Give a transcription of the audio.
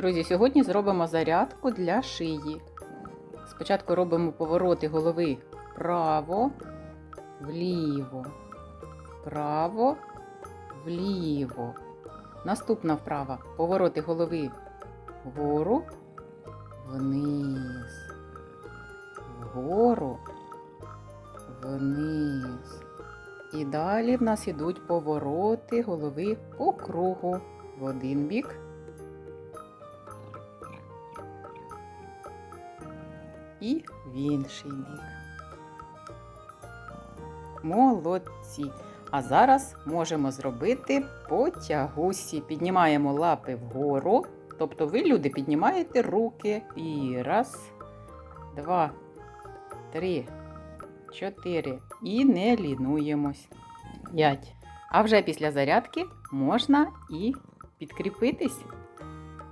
Друзі, сьогодні зробимо зарядку для шиї. Спочатку робимо повороти голови вправо, вліво, вправо, вліво. Наступна вправа. Повороти голови вгору, вниз, вгору, вниз. І далі в нас ідуть повороти голови по кругу в один бік. І в інший бік. Молодці. А зараз можемо зробити по тягусі. Піднімаємо лапи вгору. Тобто ви, люди, піднімаєте руки. І раз, два, три, чотири. І не лінуємось. П'ять. А вже після зарядки можна і підкріпитись.